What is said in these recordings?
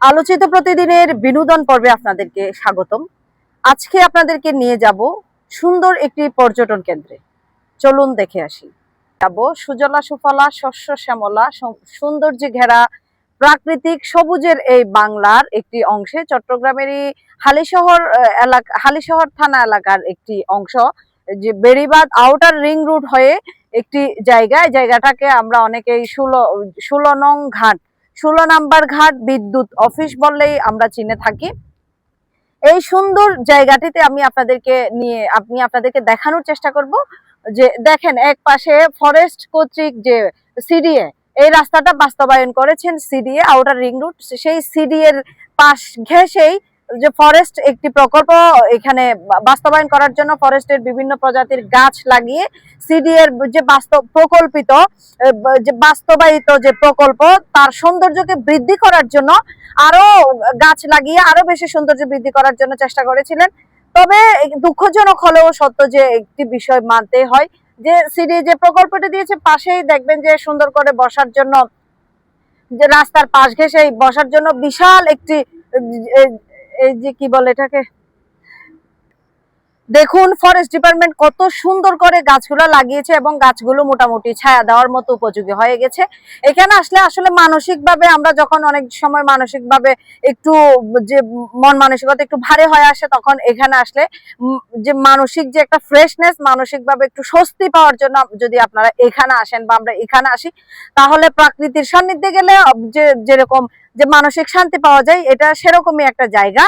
আলোচিত প্রতিদিনের বিনোদন পর্বে আপনাদেরকে স্বাগতম। আজকে আপনাদেরকে নিয়ে যাব সুন্দর একটি পর্যটন কেন্দ্রে। চলুন দেখে আসি। যাব সুজলা, সুফলা, শস্য, শ্যামলা সৌন্দর্যে ঘেরা প্রাকৃতিক সবুজের এই বাংলার একটি অংশে চট্টগ্রামেরই হালিশহর এলাকা হালিশহর থানা এলাকার একটি অংশ, যে বেড়িবাঁধ আউটার রিং রুট হয়ে একটি জায়গায় জায়গাটাকে আমরা অনেকেই ষোলো ষোলো নং ঘাট ষোলো নাম্বার ঘাট বিদ্যুৎ অফিস বললেই আমরা চিনে থাকি। এই সুন্দর জায়গাটিতে আমি আপনাদেরকে নিয়ে আপনি আপনাদেরকে দেখানোর চেষ্টা করব যে দেখেন এক পাশে ফরেস্ট কর্তৃক যে সিডিএ, এই রাস্তাটা বাস্তবায়ন করেছেন সিডিএ আউটার রিং রুট সেই সিডিএর পাশ ঘেঁষেই যে ফরেস্ট একটি প্রকল্প, এখানে বাস্তবায়ন করার জন্য ফরেস্টের বিভিন্ন প্রজাতির গাছ লাগিয়ে সিডি এর যে বাস্তব প্রকল্পিত যে বাস্তবায়িত যে প্রকল্প, তার সৌন্দর্যকে বৃদ্ধি করার জন্য আরও গাছ লাগিয়ে আরও বেশি সৌন্দর্য বৃদ্ধি করার জন্য চেষ্টা করেছিলেন। তবে দুঃখজনক হলেও সত্য যে একটি বিষয় মানতে হয়, যে সিডি যে প্রকল্পটি দিয়েছে, পাশেই দেখবেন যে সুন্দর করে বসার জন্য, যে রাস্তার পাশ ঘেঁষে বসার জন্য বিশাল একটি এই- যে কি বলে এটাকে? দেখুন ফরেস্ট ডিপার্টমেন্ট কত সুন্দর করে গাছগুলো লাগিয়েছে এবং গাছগুলো মোটামুটি ছায়া দেওয়ার মতো উপযোগী হয়ে গেছে। এখানে আসলে আসলে মানসিকভাবে আমরা যখন অনেক সময় মানসিকভাবে একটু যে মন মানসিকতা একটু ভারী হয়ে আসে, তখন এখানে আসলে যে মানসিক যে একটা ফ্রেশনেস মানসিকভাবে একটু স্বস্তি পাওয়ার জন্য যদি আপনারা এখানে আসেন বা আমরা এখানে আসি, তাহলে প্রকৃতির সান্নিধ্যে গেলে, যে যেরকম যে মানসিক শান্তি পাওয়া যায়, এটা সেরকমই একটা জায়গা।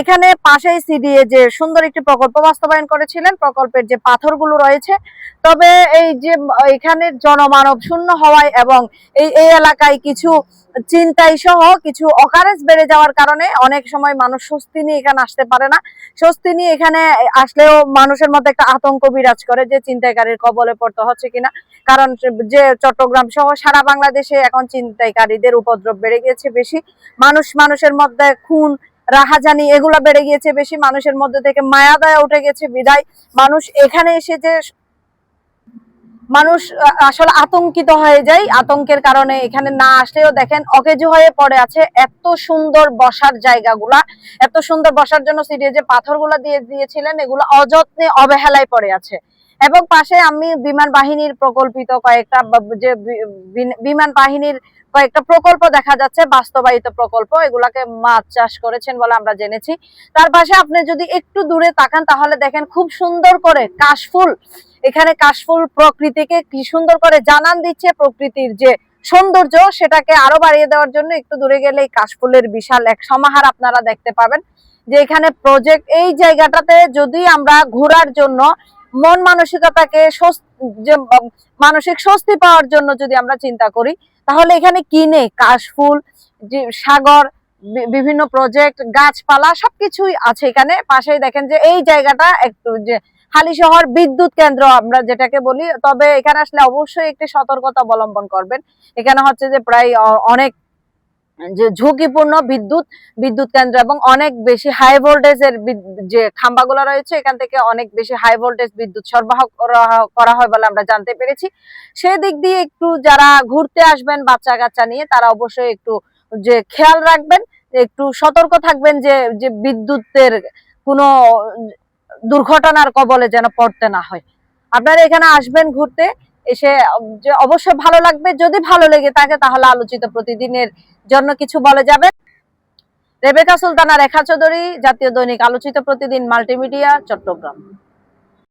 এখানে পাশেই সিডিএ যে সুন্দর একটি প্রকল্প বাস্তবায়ন করেছিলেন, প্রকল্পের যে পাথরগুলো রয়েছে, তবে এই যে এখানে জনমানব শূন্য হওয়ায় এবং এই এই এলাকায় কিছু চিন্তাই সহ কিছু অকারেজ বেড়ে যাওয়ার কারণে অনেক সময় মানুষ স্বস্তি নিয়ে এখানে আসতে পারে না। স্বস্তি নিয়ে এখানে আসলেও মানুষের মধ্যে একটা আতঙ্ক বিরাজ করে যে চিন্তাইকারীর কবলে পড়তে হচ্ছে কিনা। কারণ যে চট্টগ্রাম সহ সারা বাংলাদেশে এখন চিন্তাইকারীদের উপদ্রব বেড়ে গিয়েছে বেশি। মানুষ, মানুষের মধ্যে খুন রাহাজানি, এগুলা বেড়ে গিয়েছে। বেশি মানুষের মধ্যে থেকে মায়া উঠে গেছে, বিদায়। মানুষ এখানে এসে যে মানুষ আসলে আতঙ্কিত হয়ে যায়। আতঙ্কের কারণে এখানে না আসলেও দেখেন অকেজু হয়ে পড়ে আছে এত সুন্দর বসার জায়গাগুলা, এত সুন্দর বসার জন্য সিরিয়ে যে পাথরগুলা দিয়ে দিয়েছিলেন, এগুলো অযত্নে অবহেলায় পড়ে আছে। এবং পাশে আমি বিমান বাহিনীর প্রকল্পিত কয়েকটা যে বিমান বাহিনীর কয়েকটা প্রকল্প দেখা যাচ্ছে, বাস্তবায়িত প্রকল্প, এগুলাকে মাছ চাষ করেছেন বলে আমরা জেনেছি। তার পাশে আপনি যদি একটু দূরে তাকান, তাহলে দেখেন খুব সুন্দর করে কাশফুল এখানে কাশফুল প্রকৃতিকে কি সুন্দর করে জানান দিচ্ছে প্রকৃতির যে সৌন্দর্য, সেটাকে আরও বাড়িয়ে দেওয়ার জন্য একটু দূরে গেলে এই কাশফুলের বিশাল এক সমাহার আপনারা দেখতে পাবেন। যে এখানে প্রজেক্ট এই জায়গাটাতে যদি আমরা ঘোরার জন্য মন মানসিকতাকে মানসিক স্বস্তি পাওয়ার জন্য যদি আমরা চিন্তা করি, তাহলে এখানে কি নেই? কাশফুল সাগর বিভিন্ন প্রজেক্ট গাছপালা সবকিছুই আছে এখানে। পাশেই দেখেন যে এই জায়গাটা একটু যে হালি শহর বিদ্যুৎ কেন্দ্র আমরা যেটাকে বলি, তবে এখানে আসলে অবশ্যই একটি সতর্কতা অবলম্বন করবেন। এখানে হচ্ছে যে প্রায় অনেক যে ঝুঁকিপূর্ণ বিদ্যুৎ বিদ্যুৎ কেন্দ্র এবং অনেক বেশি হাই ভোল্টেজের যে খাম্বাগুলো রয়েছে, এখান থেকে অনেক বেশি হাই ভোল্টেজ বিদ্যুৎ সরবরাহ করা- হয় বলে আমরা জানতে পেরেছি। সেদিক দিয়ে একটু যারা ঘুরতে আসবেন বাচ্চা কাচ্চা নিয়ে, তারা অবশ্যই একটু যে খেয়াল রাখবেন, একটু সতর্ক থাকবেন যে যে বিদ্যুতের কোনো দুর্ঘটনার কবলে যেন পড়তে না হয়। আপনারা এখানে আসবেন ঘুরতে, এসে যে অবশ্যই ভালো লাগবে, যদি ভালো লেগে থাকে তাহলে আলোচিত প্রতিদিনের জন্য কিছু বলে যাবে রেবেকা সুলতানা রেখা চৌধুরী, জাতীয় দৈনিক আলোচিত প্রতিদিন, মাল্টিমিডিয়া, চট্টগ্রাম।